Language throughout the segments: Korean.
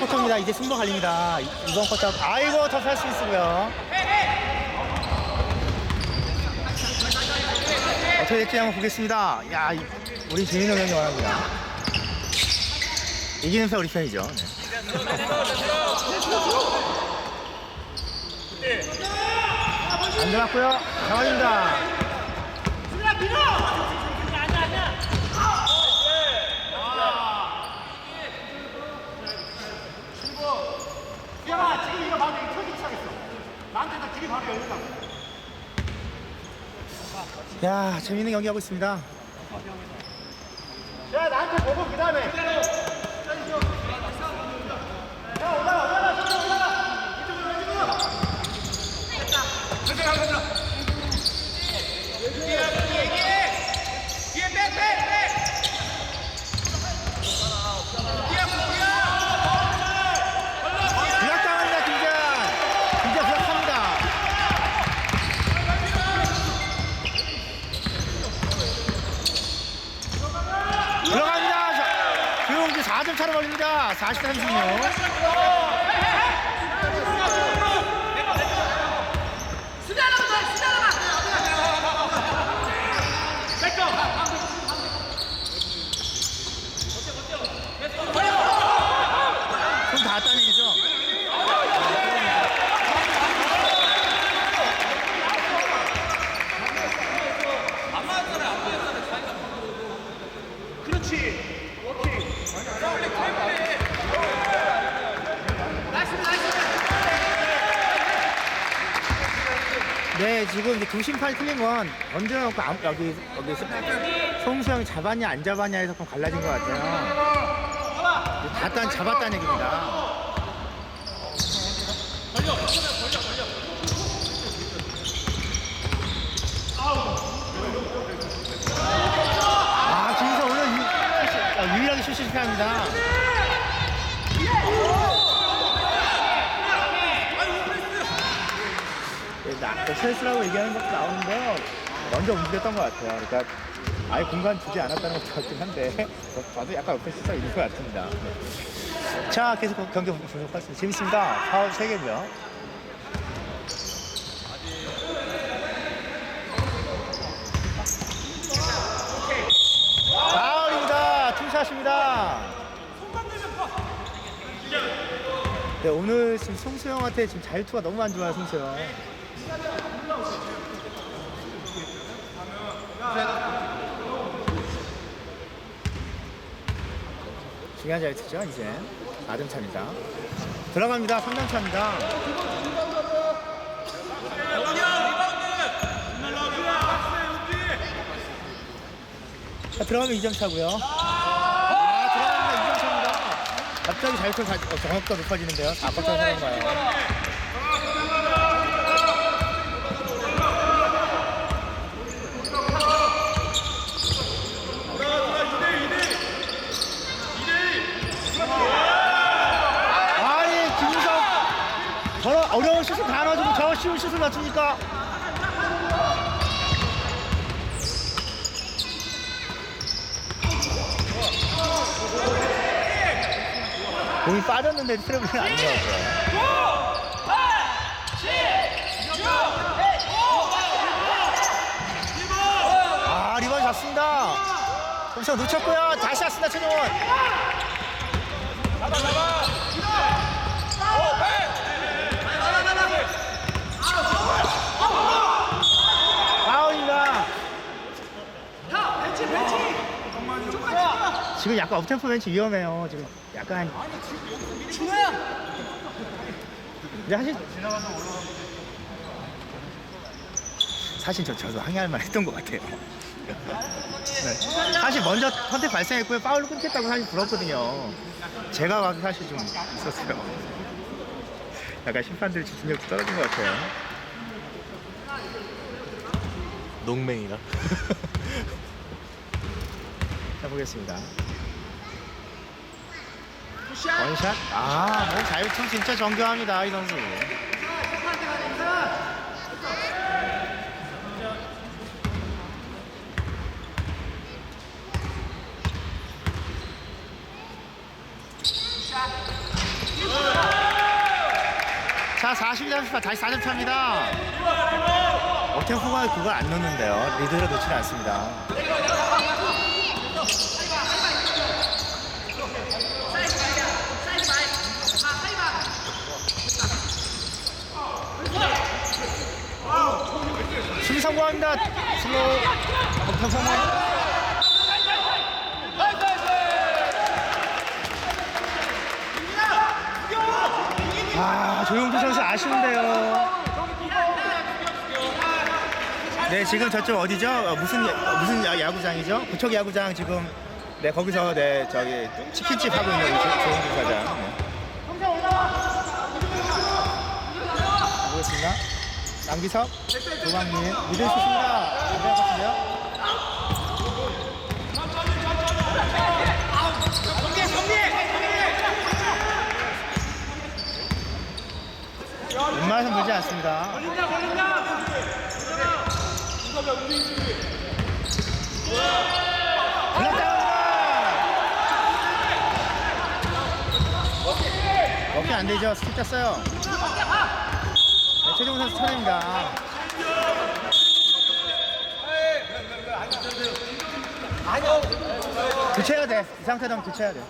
4쿼터입니다. 이제 승부 갈립니다. 이- 이번 쿼터. 아이고, 터프할 수 있고요. 어떻게 될지 한번 보겠습니다. 야, 이- 우리 재민호 형이 원합니다. 이기는 편 우리 편이죠. 네. 안 들어갔고요. 장원입니다. 수현아 지금 이거 바로 여기 터지기 시작했어 나한테 다 길이 바로 열린다 야, 재밌는 경기 하고 있습니다. 야 나한테 보고 그 다음에 부약당합니다, 김전. 김전 부약합니다. 들어갑니다. 자, 조용주 4점 차로 걸립니다. 40대 36. 손 닿았다는 얘기죠? 그렇지 워킹 네, 지금 이제 두 심판이 틀린 건 던져놓고 아무- 여기 여기 송수 형이 잡았냐 안 잡았냐에서 좀 갈라진 것 같아요. 닿았다 잡았다는 얘기입니다. 아, 김서 오늘 유, 아, 유일하게 슛 실패합니다. 그 실수라고 얘기하는 것도 나오는데요. 먼저 움직였던 것 같아요. 그러니까 아예 공간 주지 않았다는 것도 같긴 한데 저- 저도 약간 옆에 실수가 있는 것 같습니다. 네. 자, 계속 경기 보도록 하겠습니다. 재밌습니다. 파울 3개고요. 파울입니다. 투샷입니다. 네, 오늘 지금 송수영한테 지금 자유투가 너무 안 좋아요, 송수영. 중요한 자유투죠, 이제. 4점 차입니다. 들어갑니다. 3점 차입니다. 자, 들어가면 2점 차고요. 아, 들어갑니다. 2점 차입니다. 갑자기 자유투 다, 어, 정확도가 높아지는데요. 4쿼터 들어가요. 아니, 김우성. 저런 어려운 슛을 다 넣어주고 저 쉬운 슛을 맞춥니까? 공이 빠졌는데 트래블링 안 들어갔어요. 아, 리바운드 잡습니다. 엄청 놓쳤고요. 다시 왔습니다, 최종원. 파울입니 지금 약간 업템포 벤치 위험해요. 지금 약간. 근데 사실 사실 저 저도 항의할 만 했던 것 같아요. 네. 사실 먼저 컨택 발생했고요. 파울로 끊겠다고 사실 불었거든요. 제가 봐도 사실 좀 있었어요. 약간 심판들 집중력도 떨어진 것 같아요. 농맹이라. 자 보겠습니다. 원샷. 아, 뭐 자유투 진짜 정교합니다 이 선수. 자, 40대 38 다시 4점 차입니다. 어템포가 그걸 안 넣는데요. 리드를 놓지는 않습니다. 성공합니다. 슬로우 어템 성공. 아, 조용필 선수 아쉬운데요. 네, 지금 저쪽 어디죠? 어, 무슨 야- 무슨 야- 야구장이죠? 구척 야구장 지금 네 거기서 네 저기 치킨집 하고 있는 조- 조용필 사장. 네. 보겠습니다. 남기석, 조광민, 미들 슛입니다. 안될 것 같은데요? 웬만해서 물지 않습니다. 블락다운! 먹기 안 되죠. 스틱 떴어요. 차례입니다. 교체해야 돼. 이 상태면 교체해야 돼.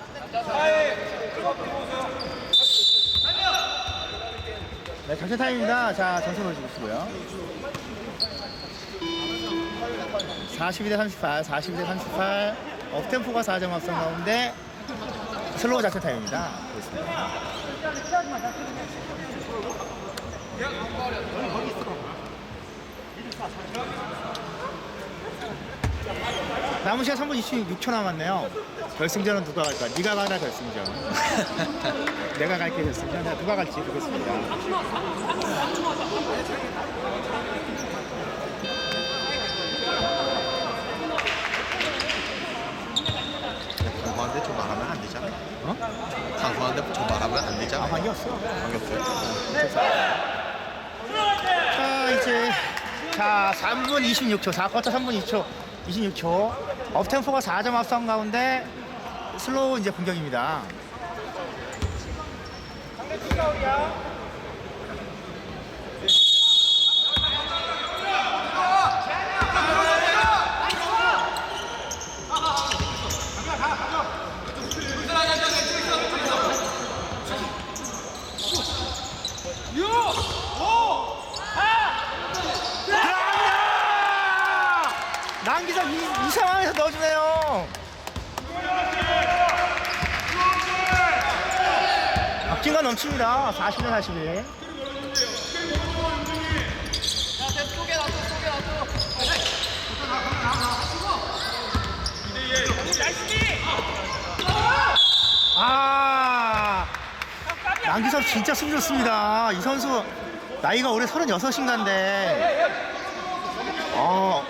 네, 전체 타임입니다. 자, 전체 보여주시고요. 42대 38, 42대 38. 업템포가 4점 앞선 가운데 슬로우 자체 타임입니다. 보겠습니다. 남은 시간 3분 26초 남았네요. 결승전은 누가 갈까? 네가 가라 결승전. 내가 갈게 결승전. 자, 누가 갈지 보겠습니다. 방송하는데 좀 말하면 안 되잖아. 어? 방송하는데 좀 말하면 안 아, 되잖아. 관계없어. 관계없어요. 자, 이제 자, 3분 26초. 4쿼터 3분 2초. 26초. 업템포가 4점 앞선 가운데 슬로우 이제 공격입니다. 이 상황에서 넣어주네요. 박진감 넘칩니다. 40대 41. 아, 남기석 진짜 수비 좋습니다. 이 선수 나이가 올해 36인가인데 어,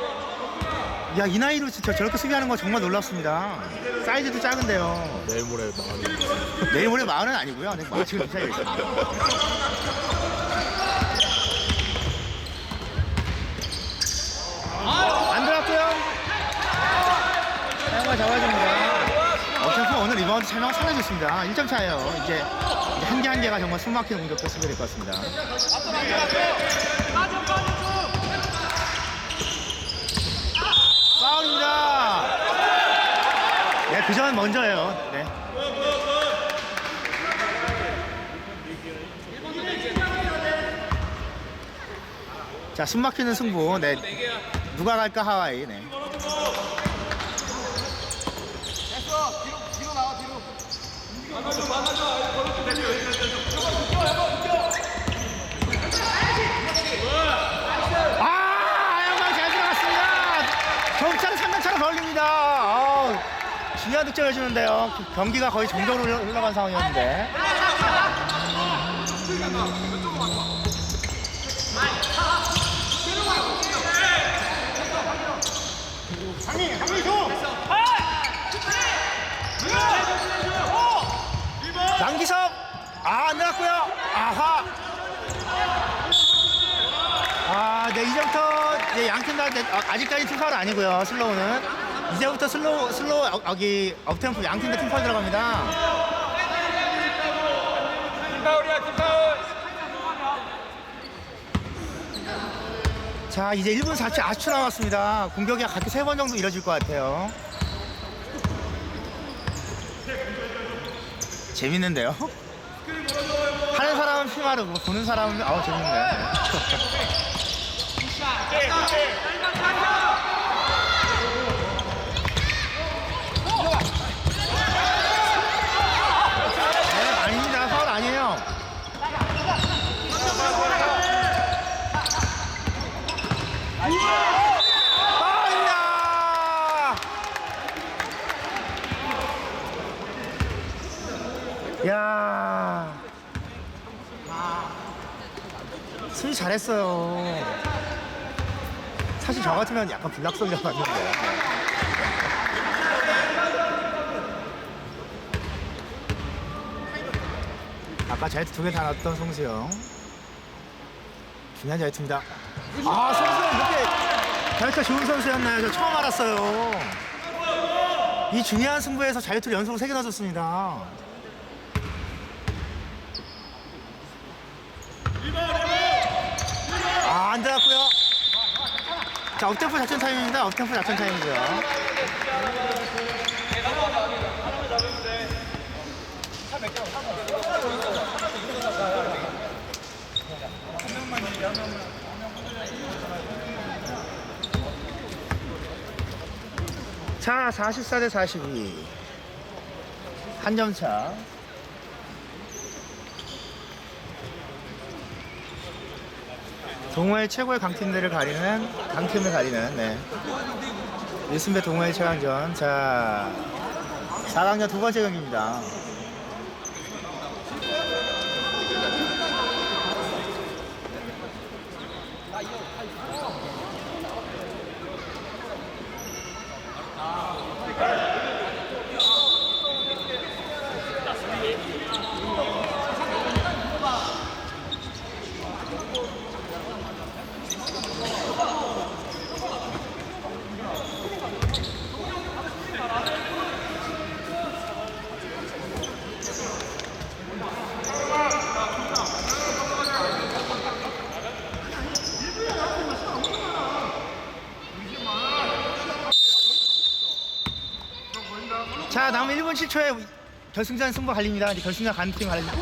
야, 이 나이로 저, 저렇게 수비하는 거 정말 놀랍습니다. 사이즈도 작은데요. 내일 모레 마흔. 내일 모레 마흔은 아니고요. 네, 마 지금 차이가 있습니다. 안 들어갔고요. 사용과 잡아줍니다. 어차피 오늘 리바운드 설명 상당히 좋습니다. 1점 차예요. 이제 한 개 한 개가 정말 숨막히는 공격도 수비될 것 같습니다. 파울입니다. 네, 그 점은 먼저예요. 네. 자, 숨막히는 승부. 네. 누가 갈까 하와이. 네. 아, 아영광 잘 들어갔습니다. 경찰 3점차로 벌립니다. 아우, 중요한 득점을 주는데요. 경기가 거의 정적으로 흘러- 흘러간 상황이었는데. 양기섭 아, 안 들어갔고요. 아하. 아, 네, 이제부터 이제 양팀 다 아, 아직까지 팀파울 아니고요. 슬로우는 이제부터 슬로우 슬로우 아, 아, 어, 여기 업템포 양팀 대팀 파이 들어갑니다. 팀파울이야 팀파울 자 이제 1분 4초 아초 남았습니다. 공격이 각각 세 번 정도 이뤄질 것 같아요. 재밌는데요? 하는 사람은 피마르고 보는 사람은 아우 재밌네요. 네, 네. 잘했어요. 사실 저 같으면 약간 불락설려 봤는데. 아까 자이트 두 개다 넣었던 송수영. 중요한 자이트입니다. 아, 송수영 이렇게 자이트가 좋은 선수였나요? 저 처음 알았어요. 이 중요한 승부에서 자이트를 연속으로 세개 넣어줬습니다. 아, 안 들어갔고요. 자, 업템포 작전 타임입니다. 업템포 작전 타임이죠. 자, 44 대 42. 한 점 차. 동호회 최고의 강팀들을 가리는 강팀을 가리는 네. 일순배 동호회 최강전 자 4강전 두 번째 경기입니다 자 남은 1분 7초에 결승전 승부 갈립니다. 이제 결승전 가는 팀 갈립니다!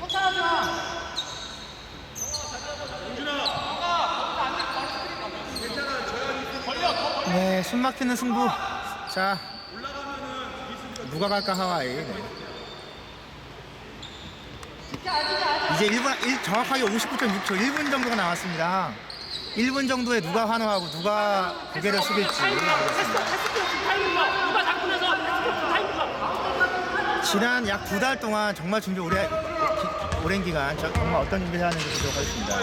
쫓아가지 마! 네, 숨 막히는 승부. 자, 누가 갈까 하와이. 네. 이제 1분, 일- 정확하게 59.6초, 1분 정도가 남았습니다. 1분 정도에 누가 환호하고 누가 고개를 숙일지. 지난 약 두 달 동안 정말 준비 오래, 기- 오랜 기간 저- 정말 어떤 준비를 하는지 보도록 하겠습니다.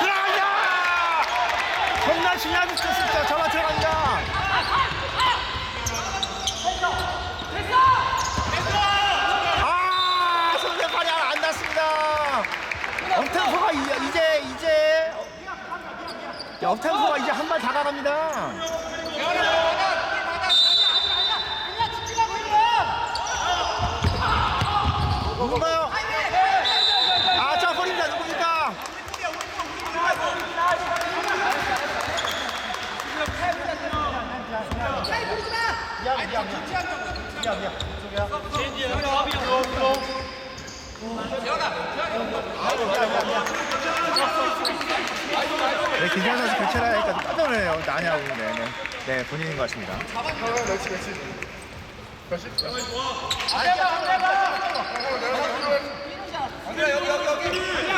들어간다! 정말 중요한 위치였습니다. 저만 들어간다. 아, 손대팔이 안 닿습니다. 업템포가 이제, 이제, 이제. 야, 업템포가 이제 한 발 다가갑니다. 누군 네, 김현 선수 교체라 하니까 깜짝 놀래요. 나냐고. 네, 네. 네, 본인인 것 같습니다. 안돼봐 안돼봐 안돼 여기 여기 여기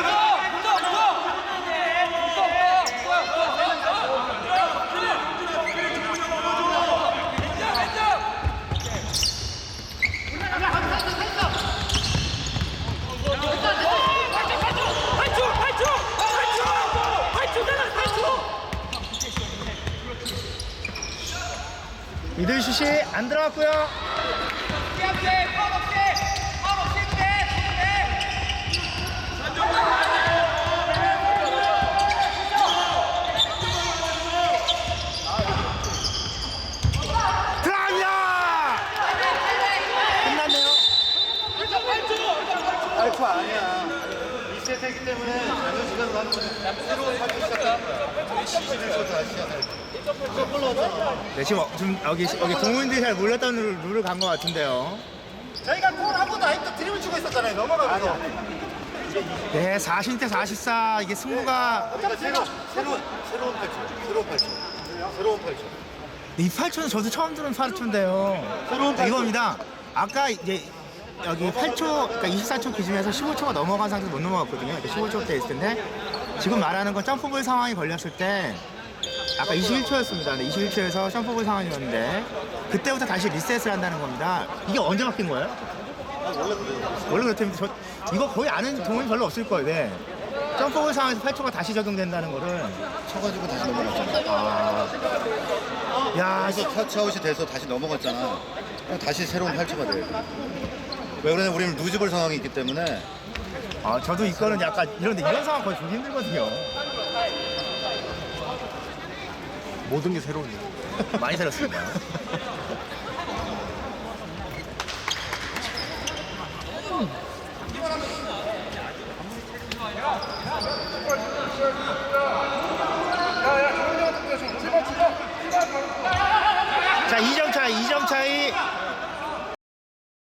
안 들어갔고요. 들어갑니다! 끝났네요. 8초 아니야. 2세트 했기 때문에 네, 지금, 어- 지금 여기, 여기 동호인들이 잘 몰랐던 룰- 룰을 간 것 같은데요. 저희가 골 한 번도 아직도 드리블 치고 있었잖아요. 넘어가면서. 네, 40 대 44. 이게 승부가. 우리가 새로운, 새로운, 새로운 8초. 새로운 8초. 새로운 8초. 이 8초는 저도 처음 들은 8초인데요. 새로운 8초. 이겁니다. 아까 이제 여기 8초, 그러니까 24초 기준에서 15초가 넘어간 상태에서 못 넘어갔거든요. 이렇게 15초대 있을 텐데 지금 말하는 건 점프볼 상황이 걸렸을 때 아까 21초였습니다. 근데 21초에서 점프볼 상황이었는데 그때부터 다시 리셋을 한다는 겁니다. 이게 언제 바뀐 거예요? 원래 그렇다면 저 이거 거의 아는 동원이 별로 없을 거예요. 네. 점프볼 상황에서 8초가 다시 적용된다는 거를 쳐가지고 다시 넘어갔잖아. 아, 야, 그래서 터치아웃이 돼서 다시 넘어갔잖아. 그럼 다시 새로운 8초가 돼야 돼. 왜 그러냐, 우리는 루즈볼 상황이 있기 때문에 아, 저도 이거는 약간 이런데 이런 상황 거의 보기 힘들거든요. 모든 게 새로운 많이 살았습니다.